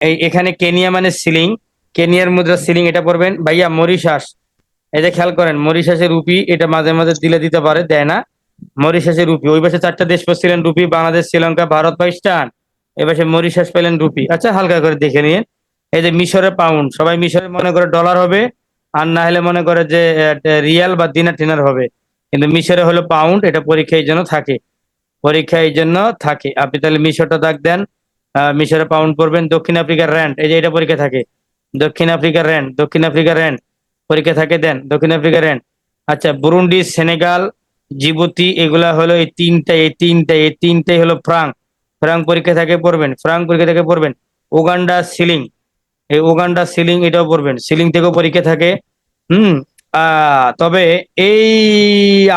এই এখানে কেনিয়া মানে সিলিং, কেনিয়ার মুদ্রা সিলিং এটা পড়বেন। ভাইয়া, মরিশাস। এই যে খেয়াল করেন, মরিশাসের রুপি এটা মাঝে মাঝে দিলে দিতে পারে, দেয় না। মরিশাসের রুপি, ওই পাশে চারটা দেশ পড়ছিলেন রুপি, বাংলাদেশ, শ্রীলঙ্কা, ভারত, পাকিস্তান। এ পাশে মরিশাস পেলেন রুপি। আচ্ছা হালকা করে দেখে নিন। এই যে মিশরে পাউন্ড, সবাই মিশরে মনে করে ডলার হবে, আর না হলে মনে করে যে রিয়াল বা দিনার টিনার হবে। কিন্তু মিশরে হলো পাউন্ড, এটা পরীক্ষা এই জন্য থাকে। পরীক্ষা এই জন্য থাকে। আপনি তাহলে মিশরটা দাগ দেন। মিশরে পাউন্ড পড়বেন দক্ষিণ আফ্রিকার র্যান্ড এই যে এটা পরীক্ষা থাকে। দক্ষিণ আফ্রিকার র্যান্ড দক্ষিণ আফ্রিকার র্যান্ড পরীক্ষা থাকে, দেন, দক্ষিণ আফ্রিকার র্যান্ড আচ্ছা বুরুন্ডি, সেনেগাল, জিবুতি, এগুলা হলো এই তিনটা এই তিনটা এই তিনটাই হলো ফ্রাঙ্ক ফ্রাং পরীক্ষা থাকে, পড়বেন ফ্রাঙ্ক পরীক্ষা থেকে, পড়বেন। উগান্ডা, সিলিং, এই উগান্ডা, সিলিং, এটাও পড়বেন। সিলিং থেকেও পরীক্ষা থাকে। হুম তবে এই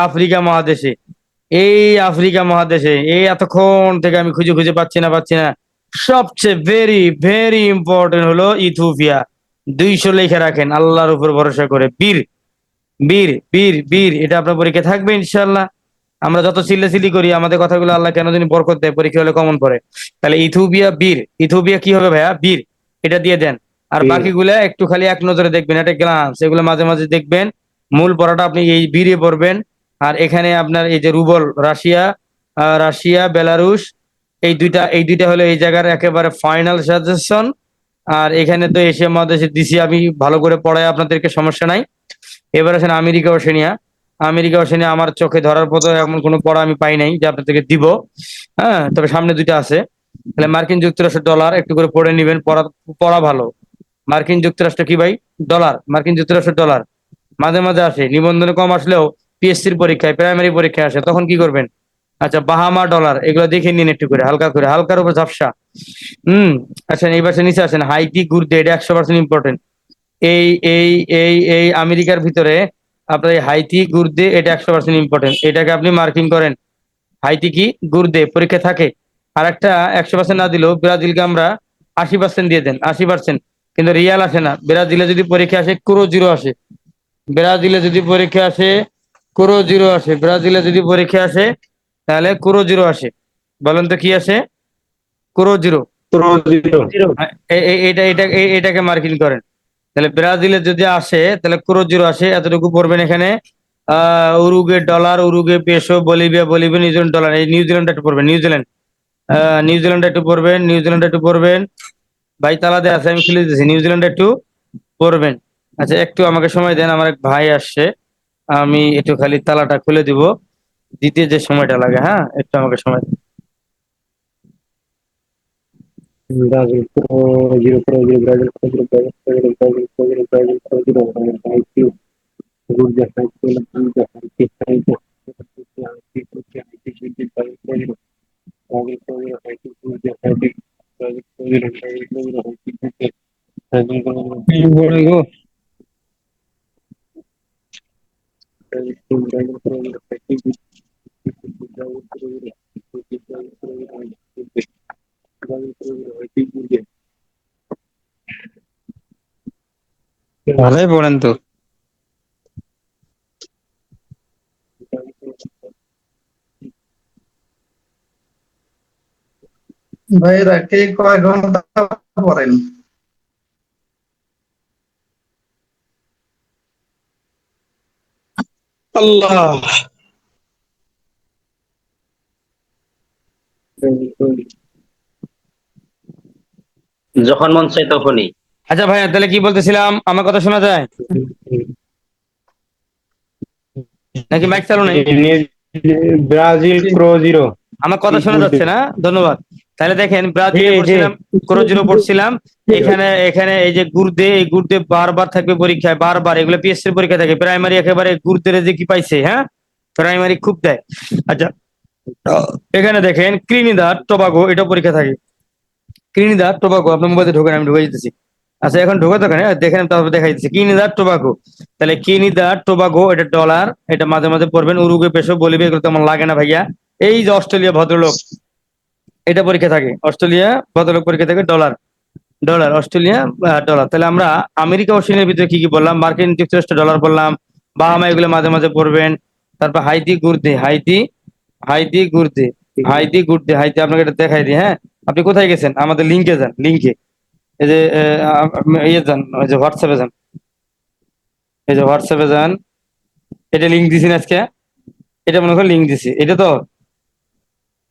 আফ্রিকা মহাদেশে, এই আফ্রিকা মহাদেশে, এই এতক্ষণ থেকে আমি খুঁজে খুঁজে পাচ্ছি না পাচ্ছি না। সবচেয়ে ভেরি ভেরি ইম্পর্টেন্ট হলো ইথিওপিয়া। দুইশো লেখা রাখেন আল্লাহর উপর ভরসা করে। বীর বীর বীর বীর এটা আপনার পরীক্ষা থাকবে ইনশাল্লাহ আমরা যত চিল্লাচিল্লি করি আমাদের কথাগুলো আল্লাহ কেন জানি বরকত দেয় পরীক্ষা হলে কমন পড়ে। তাহলে ইথিওপিয়া বীর ইথিওপিয়া কি হবে ভাইয়া? বীর এটা দিয়ে দেন। আর। বাকিগুলা একটু খালি এক নজরে দেখবেন এটা গ্লান্স এগুলো মাঝে মাঝে দেখবেন। মূল পড়াটা আপনি এই বীরে পড়বেন। আর এখানে আপনার এই যে রুবল রাশিয়া রাশিয়া বেলারুশ এই দুইটা এই দুইটা হলো এই জায়গার একেবারে ফাইনাল সাজেশন আর এখানে তো এশিয়া মহাদেশে দিছি আমি ভালো করে পড়াই, আপনাদেরকে সমস্যা নাই। এবার আসেন আমেরিকা ওশেনিয়া। আমেরিকা ওশেনিয়া আমার চোখে ধরার পথে এমন কোনো পড়া আমি পাই নাই যে আপনাদেরকে দিব। হ্যাঁ তবে সামনে দুইটা আছে। তাহলে মার্কিন যুক্তরাষ্ট্র ডলার একটু করে পড়ে নিবেন, পড়া পড়া ভালো। মার্কিন যুক্তরাষ্ট্র কি ভাই? ডলার। মার্কিন যুক্তরাষ্ট্র ডলার। মাঝে মাঝে আসে, নিবন্ধনে কম আসলেও পিএসসির পরীক্ষায় প্রাইমারি পরীক্ষায় আসে, তখন কি করবেন? আচ্ছা বাহামা ডলার, এগুলো দেখে নিন একটু করে, হালকা করে, হালকার উপর ঝাপসা। হুম আচ্ছা এই পাশে নিচে আসেন, হাইতি, গুরদে, এটা একশো পার্সেন্ট ইম্পর্টেন্ট এই এই এই এই আমেরিকার ভিতরে আপনার হাইতি, গুরদে, এটা একশো পার্সেন্ট ইম্পর্টেন্ট এটাকে আপনি মার্কিং করেন। হাইতি কি? গুরদে পরীক্ষা থাকে। আর একটা একশো পার্সেন্ট না দিলেও ব্রাজিলকে আমরা আশি পার্সেন্ট দিয়ে দেন, আশি পার্সেন্ট কিন্তু রিয়াল আসে না। ব্রাজিলে যদি পরীক্ষা আসে, ক্রো জিরো আসে। ব্রাজিলে যদি পরীক্ষা আসে, ক্রো জিরো আসে। ব্রাজিলে যদি পরীক্ষা আসে তাহলে ক্রো জিরো আসে। বলেন তো কি আসে? ক্রো জিরো। এটা এটা এটাকে মার্কিং করেন। তাহলে ব্রাজিলে যদি আসে তাহলে ক্রো জিরো আসে। এতটুকু পড়বেন এখানে। আহ Uruguay dollar Uruguay peso Bolivia Bolivia New Zealand dollar. এই নিউজিল্যান্ড একটু পড়বেন নিউজিল্যান্ড আহ নিউজিল্যান্ড একটু পড়বেন নিউজিল্যান্ড একটু পড়বেন। ভাই তালাদে আছে আমি খুলে দিতেছি। নিউজিল্যান্ড একটু পড়বেন। আচ্ছা একটু আমাকে সময় দেন আমার এক ভাই আসছে। আমি একটু খালি তালাটা খুলে দিব। দিতে যে সময়টা লাগে হ্যাঁ একটু আমাকে সময় দিন। Brazil Pro Zero Pro Zero Brazil Pro Zero Brazil Pro Zero Brazil Pro Zero Brazil Pro Zero Haiti Georgia Haiti Georgia Haiti Haiti Haiti Turkey Haiti Haiti Brazil Pro Zero Brazil Pro Zero Haiti Georgia Haiti Brazil Pro Zero Brazil Pro Zero Haiti Turkey Brazil Pro Zero Brazil Pro Brazil Pro Zero Haiti Brazil Pro Zero Haiti Brazil Pro Zero Haiti ভালোই পড়েন তো। ভাইরা কে কয় ঘণ্টা পড়েন? আল্লাহ। যখন মন চাই তখনই। আচ্ছা ভাইয়া তাহলে কি বলতেছিলাম? আমার কথা শোনা যায়? নাকি মাইক চালু নেই? ব্রাজিল প্রো জিরো আমার কথা শোনা যাচ্ছে না? ধন্যবাদ। তাহলে দেখেন ব্রাজিলে। পড়ছিলাম ক্রো পড়ছিলাম। এখানে এখানে এই যে গুর্দে এই গুর্দে বারবার থাকবে পরীক্ষায় বারবার। এগুলো পিএসসি পরীক্ষা থাকে। প্রাইমারি একেবারে গুর্দের যে কি পাইছে হ্যাঁ? প্রাইমারি খুব দেয়। আচ্ছা এখানে দেখেন, ক্রিনিদার, টোবাগো, এটা পরীক্ষা থাকে। ক্রিনিদার, টোবাগো, আপনার মোবাইলে ঢোকেন, আমি ঢুকে আচ্ছা এখন ঢোকে তো দেখেন তারপর দেখাই দিচ্ছি। কিনিদার টোবাগো। তাহলে কিনিদার টোবাগো, এটা ডলার, এটা মাঝে মাঝে পড়বেন, উরুগে পেশো বলিবে এগুলো তেমন লাগে না ভাইয়া। এই যে অস্ট্রেলিয়া ভদ্রলোক, এটা পরীক্ষা থাকে। অস্ট্রেলিয়া ভদ্রলোক পরীক্ষা থাকে, ডলার। Dollar, Australia dollar. তাহলে আমরা আমেরিকা অস্ট্রেলিয়ার ভিতরে কি কি বললাম মার্কিন যুক্তরাষ্ট্র ডলার বললাম বাহামা, এগুলো মাঝে মাঝে পড়বেন। তারপর Haiti, gourde, Haiti Haiti gourde Haiti gourde Haiti আপনাকে এটা দেখাই দিই হ্যাঁ? আপনি কোথায় গেছেন? আমাদের লিঙ্কে যান লিঙ্কে এই যে ইয়ে যান, ওই যে হোয়াটসঅ্যাপে যান। এই যে হোয়াটসঅ্যাপে যান। এটা লিঙ্ক দিছি আজকে? এটা মনে করেন লিঙ্ক দিছি। এটা তো?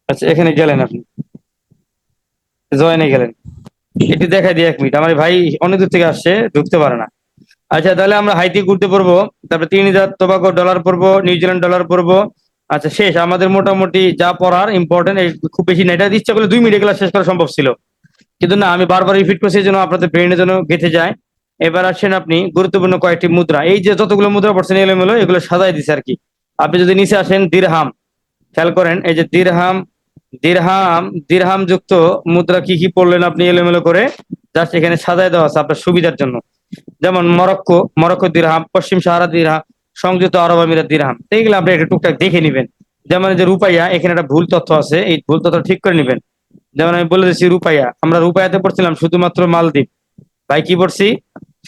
আচ্ছা এখানে গেলেন আপনি। জয়েনে গেলেন। এটি দেখাই দিই এক মিনিট। আমার ভাই অনেক দূর থেকে আসছে, ঢুকতে পারে না। আচ্ছা তাহলে আমরা হাইতি ঘুরতে পড়ব, তারপরে হাজার তোবাকো ডলার পড়ব নিউজিল্যান্ড ডলার পড়ব আচ্ছা শেষ। আমাদের মোটামুটি যা পড়ার ইম্পর্টেন্ট খুব বেশি নেটা ইচ্ছা করলে দুই মিনিট এগুলো শেষ করা সম্ভব ছিল। কিন্তু না, আমি বারবার রিপিট করছি যেন আপনাদের ব্রেনের জন্য গেঁথে যায়। এবার আসছেন আপনি, গুরুত্বপূর্ণ কয়েকটি মুদ্রা। এই যে যতগুলো মুদ্রা পড়ছেন, এলোমেলো, এগুলো সাজাই দিছে আর কি। আপনি যদি নিচে আসেন দিরহাম খেয়াল করেন, এই যে দিরহাম দিরহাম দিরহাম যুক্ত মুদ্রা কি কি পড়লেন আপনি এলোমেলো করে? জাস্ট এখানে সাজায় দেওয়া আছে আপনার সুবিধার জন্য। যেমন মরক্কো মরক্কো দিরহাম পশ্চিম সাহারা দিরহাম সংযুক্ত আরব আমিরাত দিরহাম তো এইগুলো আপনি একটা টুকটাক দেখে নেবেন। যেমন যে রুপাইয়া এখানে একটা ভুল তথ্য আছে এই ভুল তথ্য ঠিক করে নেবেন। যেমন আমি বলে দিচ্ছি রুপাইয়া। আমরা রুপাইয়াতে পড়ছিলাম শুধুমাত্র মালদ্বীপ। ভাই কি পড়ছি?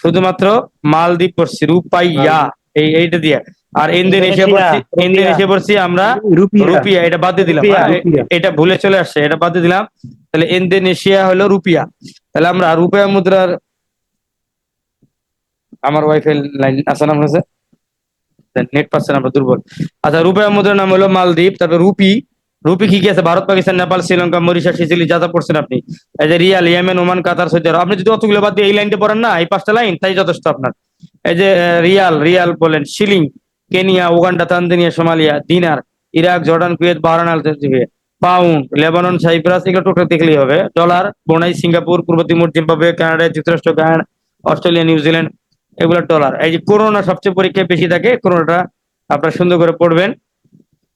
শুধুমাত্র মালদ্বীপ পড়ছি রুপাইয়া। এই এইটা দিয়ে। আর ইন্দোনেশিয়া পড়ছি ইন্দোনেশিয়া পড়ছি আমরা রুপিয়া। এটা বাদ দিয়ে দিলাম। এটা ভুলে চলে আসছে এটা বাদ দিয়ে দিলাম। তাহলে ইন্দোনেশিয়া হলো রুপিয়া। তাহলে আমরা রুপিয়া মুদ্রার আমার ওয়াইফাই লাইন আছে না আপনার নেট পাচ্ছেন আমরা দুর্বল। আচ্ছা রুপিয়া মুদ্রার নাম হলো মালদ্বীপ, তারপর রুপি। রুপি কি কি আছে? ভারত, পাকিস্তান, নেপাল, শ্রীলঙ্কা, মরিশাস সিসিলি যা যা পড়ছেন আপনি। এই যে riyal, Yemen, Oman, Qatar, Saudi Arab. আপনি যদি অতগুলো বাদ দিয়ে এই লাইনটা পড়েন না, এই পাঁচটা লাইন, তাই যথেষ্ট আপনার। এই যে রিয়াল রিয়াল বলেন shilling, Kenya, Uganda, Tanzania, Somalia, dinar, Iraq, Jordan, Kuwait Bahrain pound, Lebanon, Cyprus, এগুলো টোটাল দেখলেই হবে। ডলার, বোনাই, সিঙ্গাপুর, পূর্ব তিমুর, জিম্বাবুয়ে, কানাডা, যুক্তরাষ্ট্র, গায়ন, অস্ট্রেলিয়া, নিউজিল্যান্ড। এগুলো ডলার এই যে করোনা সবচেয়ে পরীক্ষায় বেশি থাকে করোনাটা আপনারা সুন্দর করে পড়বেন।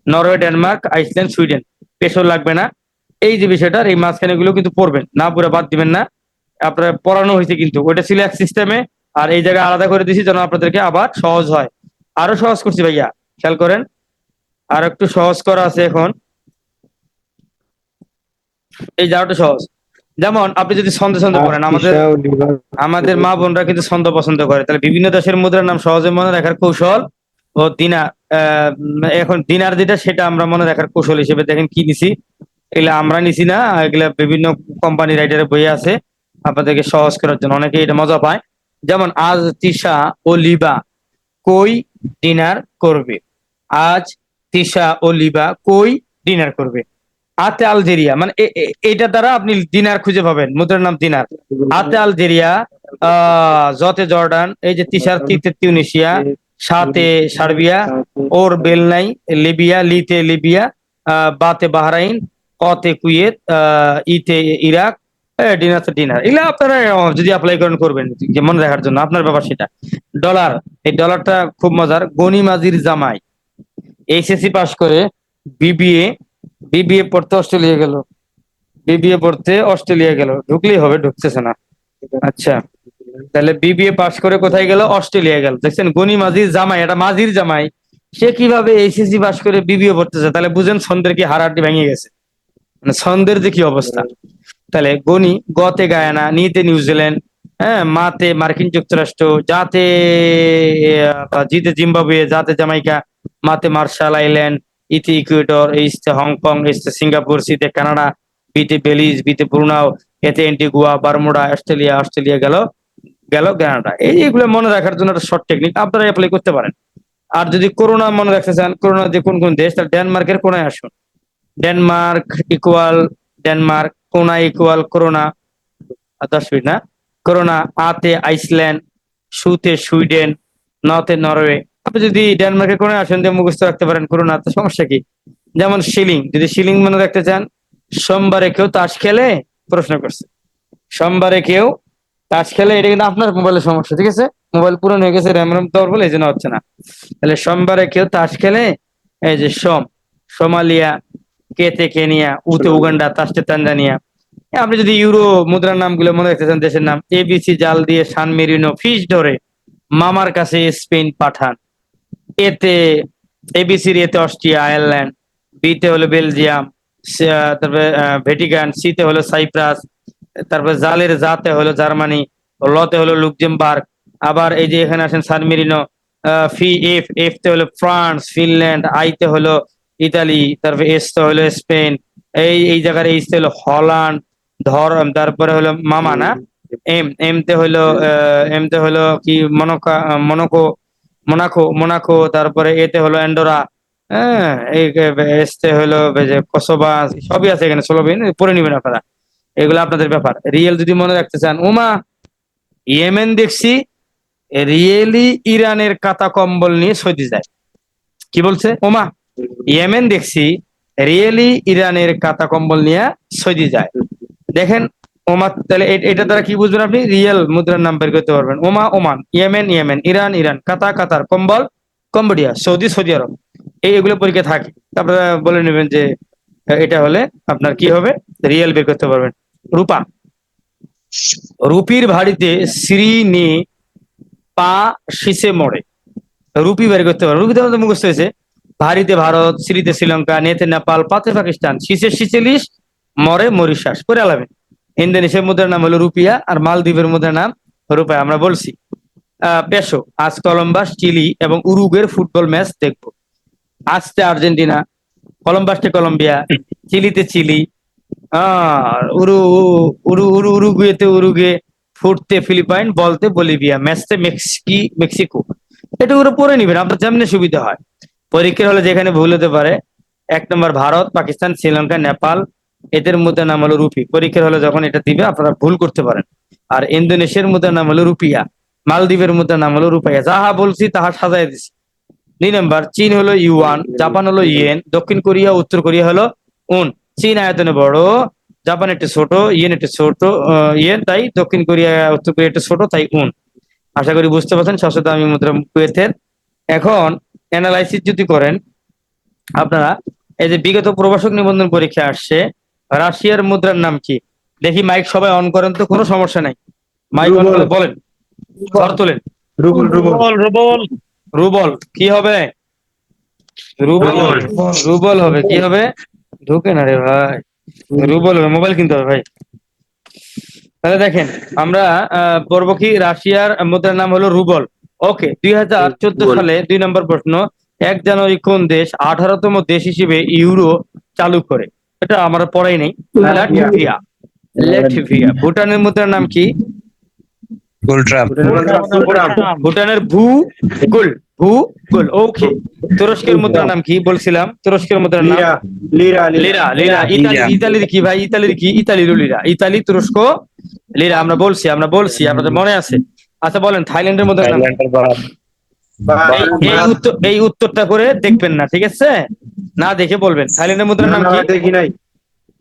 Norway, Denmark, Iceland, Sweden. Peso লাগবে না। এই যে বিষয়টা এই মাঝখানে গুলো কিন্তু পড়বেন। না পুরো বাদ দিবেন না। আপনারা পড়ানো হয়েছে কিন্তু। ওইটা ছিল এক সিস্টেমে আর এই জায়গায় আলাদা করে দিছি যেন আপনাদেরকে আবার সহজ হয়। আরও সহজ করছি ভাইয়া, খেয়াল করেন। আর একটু সহজ করা আছে এখন। এই যাওয়াটা সহজ। যেমন আপনি যদি ছন্দে ছন্দে পড়েন আমাদের আমাদের মা বোনরা কিন্তু ছন্দ পছন্দ করে। তাহলে বিভিন্ন দেশের মুদ্রার নাম সহজে মনে রাখার কৌশল ও দিনার আহ, এখন দিনার যেটা সেটা আমরা মনে রাখার কৌশল হিসেবে দেখেন কি নিছি। এগুলা আমরা নিছি না এগুলা বিভিন্ন কোম্পানি রাইটারের বই আছে আপনাদেরকে সহজ করার জন্য। অনেকে এটা মজা পায়। যেমন আজ তিশা ও লিবা কই ডিনার করবে? আজ তিশা ও লিবা কই ডিনার করবে? আতে আলজেরিয়া মানে এটা দ্বারা আপনি দিনার খুঁজে পাবেন, মুদ্রার নাম দিনার। আতে আলজেরিয়া জতে জর্ডান, এই যে তিসার, তিতে তিউনিশিয়া, সাতে সার্বিয়া, ওর বেলনাই, লিবিয়া, লিতে লিবিয়া বাতে বাহরাইন, কতে কুয়েত ইতে ইরাক ডিনার ডিনার। এগুলো আপনারা যদি অ্যাপ্লাই করেন, করবেন, যে মনে রাখার জন্য। আপনার ব্যাপার সেটা। ডলার, এই ডলারটা খুব মজার। গনি মাজির জামাই, এইচএসসি পাশ করে বিবিএ বিবিএ পড়তে অস্ট্রেলিয়া গেল। বিবিএ পড়তে অস্ট্রেলিয়া গেল। ঢুকলেই হবে, ঢুকতেছে না। আচ্ছা। তাহলে বিবিএ পাশ করে কোথায় গেল? অস্ট্রেলিয়া গেল। দেখছেন, গনি মাঝির জামাই, এটা মাঝির জামাই। সে কীভাবে এইচএসসি পাশ করে বিবিএ পড়তেছে? তাহলে বুঝেন, ছন্দের কি হারাটি ভেঙে গেছে? মানে ছন্দের যে কি অবস্থা? তাহলে গনি গতে গায়ানা নিতে নিউজিল্যান্ড হ্যাঁ মাতে মার্কিন যুক্তরাষ্ট্র, যাতে জিতে জিম্বাবুয়ে, যাতে জামাইকা মাতে মার্শাল আইল্যান্ড ইতে ইকুয়েটর এইসতে হংকং এইসতে সিঙ্গাপুর সিতে কানাডা বিতে বেলিজ বিতে ব্রুনাও এতে এন্টিগুয়া বারমুডা অস্ট্রেলিয়া অস্ট্রেলিয়া গেল গেল কানাডা এই এগুলো মনে রাখার জন্য একটা শর্ট টেকনিক আপনারা অ্যাপ্লাই করতে পারেন। আর যদি করোনা মনে রাখতে চান করোনা যে কোন কোন দেশ, তাহলে ডেনমার্কের কোনায় আসুন। ডেনমার্ক ইকুয়াল ডেনমার্ক কোনা ইকুয়াল করোনা দশ মিনিট না করোনা আতে আইসল্যান্ড সুতে সুইডেন নতে নরওয়ে আপনি যদি ডেনমার্কের কোনায় আসেন দিয়ে মুখস্থ রাখতে পারেন করোনা তো সমস্যা কি? যেমন শিলিং, যদি শিলিং মনে রাখতে চান, সোমবারে কেউ তাস খেলে প্রশ্ন করছে। সোমবারে কেউ তাস খেলে, এটা কিন্তু আপনার মোবাইলের সমস্যা, ঠিক আছে? মোবাইল পুরনো হয়ে গেছে র্যাম র্যাম বলে এই জন্য হচ্ছে না। তাহলে সোমবারে কেউ তাস খেলে, এই যে সোম, সোমালিয়া, কেতে কেনিয়া, উতে উগান্ডা তাস্টে তানজানিয়া। আপনি যদি ইউরো মুদ্রার নামগুলো মনে রাখতে চান, দেশের নাম এবিসি জাল দিয়ে সান মেরিনো, ফিশ ধরে মামার কাছে স্পেন পাঠান। এতে এবিসির এতে অস্ট্রিয়া আয়ারল্যান্ড বিতে হলো বেলজিয়াম তারপরে আহ, ভ্যাটিকান সিতে হলো সাইপ্রাস তারপরে জালের জাতে হলো জার্মানি লতে হলো লুক্সেমবার্গ আবার এই যে এখানে আসেন সানমেরিনো ফি এফ এফ তে হলো ফ্রান্স ফিনল্যান্ড আইতে হলো ইতালি তারপরে এস তে হলো স্পেন এই এই জায়গার এইচ তে হলো হল্যান্ড ধর তারপরে হলো মামা না? এম এম তে হলো আহ, এম তে হলো কি মনোকা মনোকো মোনাকো মোনাকো তারপরে এতে হলো অ্যান্ডোরা হ্যাঁ এই এসতে হলো যে কসোবা সবই আছে এখানে স্লোভেন পড়ে নেবেন আপনারা। এগুলো আপনাদের ব্যাপার। রিয়েল যদি মনে রাখতে চান ওমা ইয়েমেন দেখছি রিয়েলি ইরানের কাতা কম্বল নিয়ে সৌদি যায়। কি বলছে? ওমা ইয়েমেন দেখছি রিয়েলি ইরানের কাতা কম্বল নিয়ে সৌদি যায়। দেখেন ওমা, তাহলে এটা দ্বারা কি বুঝবেন আপনি? রিয়েল মুদ্রার নাম বের করতে পারবেন। ওমা, Oman, Yemen Yemen, Iran Iran কাতা কাতার, কম্বল, কম্বোডিয়া, সৌদি সৌদি আরব। এই এগুলো পরীক্ষা থাকে। আপনারা বলে নেবেন যে, এটা হলে আপনার কি হবে? রিয়েল বের করতে পারবেন। রূপা। রুপির ভাড়িতে শ্রী নে, পা শীষে মরে। রুপি বের করতে পারবেন। রুপি তো মুখস্থ হয়েছে। ভারীতে ভারত, শ্রীতে শ্রীলঙ্কা, নেতে নেপাল, পাতে পাকিস্তান, শীষে শিচেলিশ মরে মরিশাস। করে আলাবেন ইন্দোনেশিয়ার মুদ্রার নাম হলো রুপিয়া আর মালদ্বীপের মুদ্রার নাম রুপায় আমরা বলছি। পেশো, আজ কলম্বাস, চিলি এবং উরুগের ফুটবল ম্যাচ দেখব। আজতে আর্জেন্টিনা, কলম্বাসতে কলম্বিয়া, চিলিতে চিলি উরু উরু উরু, উরুগুয়েতে উরুগুয়ে, ফুটতে ফিলিপাইন, বলতে বলিভিয়া, ম্যাচতে মেক্সিকি, মেক্সিকো। এটা করে পড়ে নিবেন, আপনার যেমনি সুবিধা হয়। পরীক্ষার হলে যেখানে ভুল হতে পারে, এক নম্বর ভারত, পাকিস্তান, শ্রীলঙ্কা, নেপাল এদের মধ্যে নাম হলো রুপি পরীক্ষার হলে যখন এটা দিবে, আপনারা ভুল করতে পারেন। আর ইন্দোনেশিয়ার মধ্যে নাম হলো রুপিয়া। মালদ্বীপের মধ্যে নাম হলো রুপাইয়া। যাহা বলছি, তাহা সাজাই দিছি। দুই নম্বর, চীন হলো ইউয়ান, জাপান হলো ইয়েন, দক্ষিণ কোরিয়া, উত্তর কোরিয়া হলো উন। চীন আয়তনে বড়, জাপান একটু ছোট, ইয়েন একটু ছোট ইয়েন, তাই দক্ষিণ কোরিয়া, উত্তর কোরিয়া একটু ছোট, তাই উন। আশা করি বুঝতে পারছেন সশত আমি মুদ্রা কুয়েতের এখন অ্যানালাইসিস যদি করেন, আপনারা, এই যে বিগত প্রবাসক নিবন্ধন পরীক্ষা আসছে রাশিয়ার মুদ্রার নাম কি? দেখি মাইক সবাই অন করেন তো কোনো সমস্যা নাই। মাইক অন করে বলেন। ঘর তোলেন। Rouble rouble. রুবল কি হবে? রুবল রুবল হবে কি হবে? ঢুকে না রে ভাই। রুবল হবে মোবাইল কিনতে হবে ভাই। তাহলে দেখেন আমরা আহ, পড়ব কি? রাশিয়ার মুদ্রার নাম হলো রুবল। ওকে দুই হাজার চোদ্দ সালে দুই নম্বর প্রশ্ন। এক জানুয়ারি কোন দেশ আঠারোতম দেশ হিসেবে ইউরো চালু করে? এটা আমার পড়াই নেই। ল্যাটভিয়া ল্যাটভিয়া ভুটানের মুদ্রার নাম কি? ভুটানের ভূ গোল ভূ গোল। ওকে। তুরস্কের মুদ্রার নাম কি বলছিলাম? তুরস্কের মুদ্রার নাম? লিরা লিরা লিরা। ইতালি ইতালির কি ভাই? ইতালির কি? ইতালির লিরা। ইতালি তুরস্ক লিরা। আমরা বলছি আমরা বলছি আপনাদের মনে আছে? আচ্ছা বলেন থাইল্যান্ডের মুদ্রার নাম? এই- এই উত্তর এই উত্তরটা করে দেখবেন না ঠিক আছে? না দেখে বলবেন। থাইল্যান্ডের মুদ্রার নাম কি? দেখি নাই।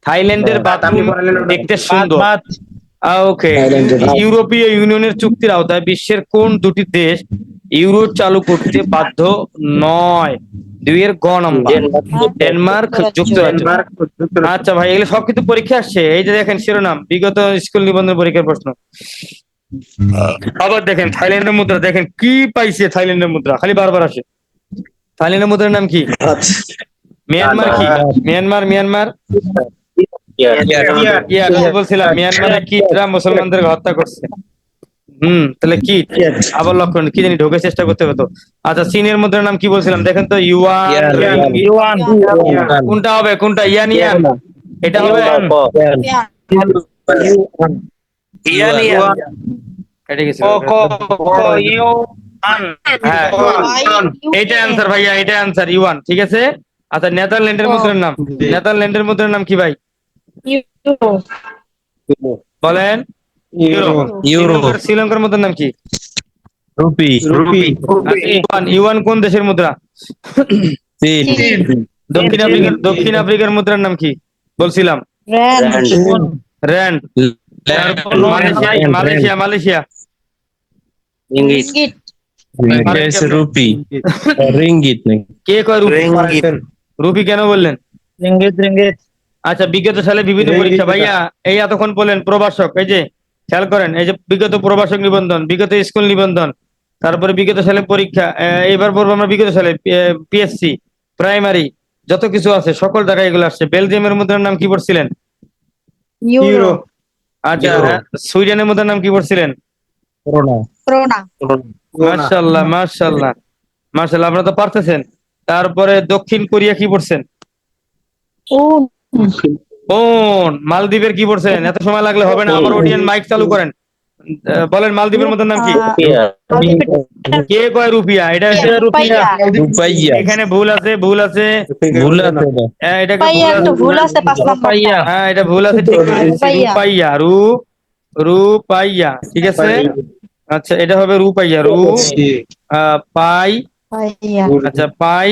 থাইল্যান্ডের বাথরুম দেখতে সুন্দর। ওকে। ইউরোপীয় ইউনিয়নের চুক্তির আওতায় বিশ্বের কোন দুটি দেশ ইউরো চালু করতে বাধ্য নয়? দুইয়ের গ নম্বর। ডেনমার্ক। যুক্তরাজ্য। আচ্ছা ভাই এগুলো সব কিছু পরীক্ষা আসছে এই যে দেখেন শিরোনাম বিগত স্কুল নিবন্ধন পরীক্ষার প্রশ্ন। আবার দেখেন থাইল্যান্ডের মুদ্রা দেখেন কি পাইছে থাইল্যান্ডের মুদ্রা খালি বারবার আসে। থাইল্যান্ডের মুদ্রার নাম কি? মিয়ানমার কি? মিয়ানমার মিয়ানমার বলছিলাম মিয়ানমারে কিটরা মুসলমানদের হত্যা করছে। হুম তাহলে কিট আবার লক্ষণ কি জানি ঢোকার চেষ্টা করতে হতো আচ্ছা চীনের মুদ্রার নাম কি বলছিলাম? দেখেন তো ইউয়ান। কোনটা হবে? কোনটা? ইয়ান ইয়ান। এটা হবে এটা গেছিল। হ্যাঁ অ্যান্সার ভাইয়া এটা অ্যান্সার ইউয়ান ঠিক আছে? আচ্ছা নেদারল্যান্ডের মুদ্রার নাম। নেদারল্যান্ডের মুদ্রার নাম কি ভাই? বলেন। ইউরো। শ্রীলঙ্কার- মুদ্রার নাম কি? রুপি। রুপি আচ্ছা, ইউয়ান ইউয়ান কোন দেশের মুদ্রা? দক্ষিণ আফ্রিকার দক্ষিণ আফ্রিকার মুদ্রার নাম কি? বলছিলাম। Rand. Malaysia Malaysia Malaysia rupee ringgit নাকি কে কয় রুপি রুপি কেন বললেন আচ্ছা বিগত সালে বিভিন্ন পরীক্ষা ভাইয়া এই এতক্ষণ বললেন প্রবাসক এই যে খেয়াল করেন এই যে বিগত প্রবাসক নিবন্ধন বিগত স্কুল নিবন্ধন তারপরে বিগত সালে পরীক্ষা এবার পড়ব আমরা বিগত সালে পিএসসি প্রাইমারি যত কিছু আছে সকল জায়গায় এগুলো আসছে বেলজিয়ামের মুদ্রার নাম কি পড়ছিলেন ইউরো আচ্ছা হ্যাঁ, সুইডেনের মধ্যে নাম কি পড়ছিলেন? করোনা। মার্শাল্লাহ মার্শাল্লাহ মার্শাল্লাহ আপনারা তো পারতেছেন। তারপরে দক্ষিণ কোরিয়া কি পড়ছেন? ও কোন মালদ্বীপের কি পড়ছেন? এত সময় লাগলে হবে না আমার ওডিয়ান মাইক চালু করেন। বলেন মালদ্বীপের মুদ্রার নাম কি? কে কয় রুপিয়া? এটা রুপাইয়া। এখানে ভুল আছে ভুল আছে। ভুল আছে হ্যাঁ, এটা। রুপাইয়া ভুল আছে হ্যাঁ এটা ভুল আছে ঠিক আছে। রুপাইয়া। রু রুপাইয়া ঠিক আছে? আচ্ছা এটা হবে রুপাইয়া রু আহ, পাই। আচ্ছা পাই।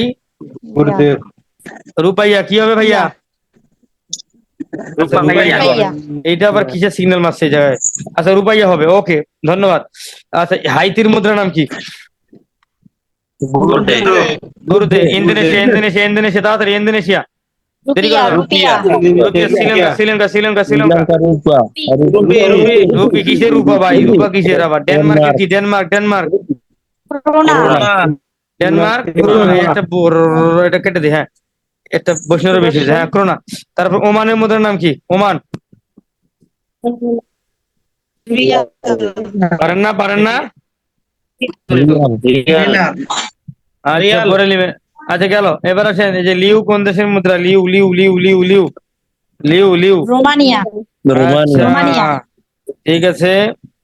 রুপাইয়া কি হবে ভাইয়া? এইটা আবার কিসের সিগন্যাল মারছে এই জায়গায়? আচ্ছা রুপাইয়া হবে ওকে ধন্যবাদ। আচ্ছা হাইতির মুদ্রার নাম কি? গুরুতে ইন্দোনেশিয়া ইন্দোনেশিয়া ইন্দোনেশিয়া তাড়াতাড়ি ইন্দোনেশিয়া। শ্রীলঙ্কা শ্রীলঙ্কা শ্রীলঙ্কা রূপা। কিসের রূপা ভাই? রূপা। কিসের আবার? ডেনমার্ক কি? ডেনমার্ক ডেনমার্ক ডেনমার্ক এটা কেটে দি হ্যাঁ। একটা বৈষ্ণবের বেশি হ্যাঁ করোনা। তারপর ওমানের মুদ্রার নাম কি? ওমান। পারেন না পারেন না? আচ্ছা নেবেন। আচ্ছা গেল। এবার আসেন এই যে লিউ কোন দেশের মুদ্রা? Leu leu leu leu leu. Leu leu. Romania. Romania. Romania. আচ্ছা, ঠিক আছে।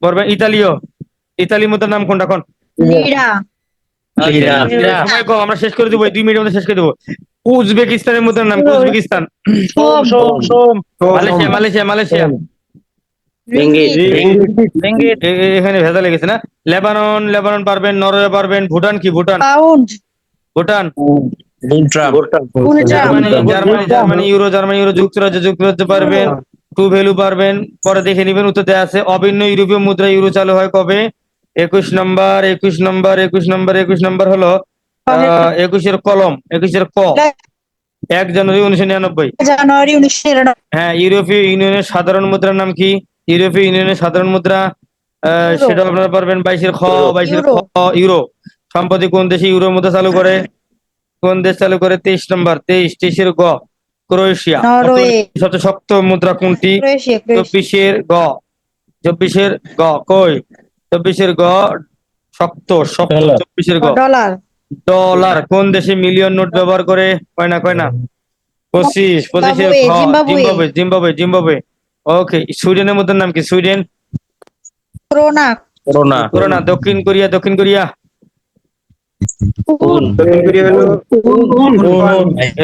পড়বেন ইতালিও ইতালি মুদ্রার নাম কোনটা? কোন? লিরা। সময় কম আমরা শেষ করে দেবো এই দুই মিনিটের মধ্যে শেষ করে দেবো। উজবেকিস্তানের মুদ্রার নাম উজবেকিস্তান? Malaysia Malaysia Malaysia. এখানে ভেজা লেগেছে না? লেবানন লেবানন পারবেন নরওয়ে পারবেন ভুটান কি? Bhutan. Bhutan. Germany Germany Germany euro Germany euro যুক্তরাজ্য যুক্তরাজ্য পারবেন। টু ভ্যালু পারবেন। পরে দেখে নিবেন উত্তর দেওয়া আছে অভিন্ন ইউরোপীয় মুদ্রা ইউরো চালু হয় কবে? একুশ নম্বর একুশ নম্বর একুশ নম্বর একুশ নম্বর হলো একুশের কলম একুশের ক। এক জানুয়ারি উনিশশো নিরানব্বই। জানুয়ারি উনিশশো নিরানব্বই। হ্যাঁ ইউরোপীয় ইউনিয়নের সাধারণ মুদ্রার নাম কি? ইউরোপীয় ইউনিয়নের সাধারণ মুদ্রা আহ, সেটা আপনারা পারবেন বাইশের খ বাইশের খ ইউরো। সম্প্রতি কোন দেশে ইউরো মুদ্রা চালু করে? কোন দেশ চালু করে? তেইশ নম্বর তেইশ তেইশের গ ক্রোয়েশিয়া। সবচেয়ে শক্ত মুদ্রা কোনটি? চব্বিশের গ চব্বিশের গ কই? চব্বিশের গ শক্ত শক্ত চব্বিশের গ। ডলার। ডলার কোন দেশে মিলিয়ন নোট ব্যবহার করে? কয় না কয় না? পঁচিশ পঁচিশের জিম্বাবুয়ে, জিম্বাবুয়ে। জিম্বাবুয়ে ওকে সুইডেনের মধ্যে নাম কি? সুইডেন? করোনা। Krona krona. দক্ষিণ কোরিয়া দক্ষিণ কোরিয়া।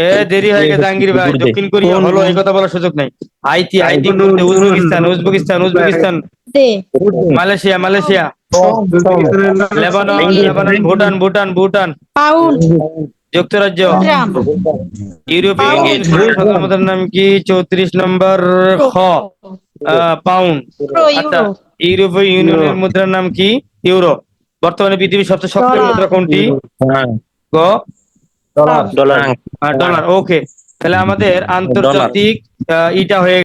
এ দেরি হয়ে গেছে জাহাঙ্গীর ভাই। দক্ষিণ কোরিয়া হলো এই কথা বলার সুযোগ নাই। আইটি আইটি করতে Uzbekistan Uzbekistan Uzbekistan. Malaysia Malaysia. Lebanon Lebanon Bhutan Bhutan Bhutan. Pound যুক্তরাজ্য। ইউরোপীয় ইউনিয়ন সাধারণ নাম কি? চৌত্রিশ নম্বর খ আহ, পাউন্ড আচ্ছা ইউরোপীয় ইউনিয়নের মুদ্রার নাম কি? ইউরো বর্তমানে পৃথিবীর সবচেয়ে শক্ত মুদ্রা কোনটি? হ্যাঁ। গ? ডলার ডলার ওকে তাহলে আমাদের আন্তর্জাতিক আহ, ইটা হয়ে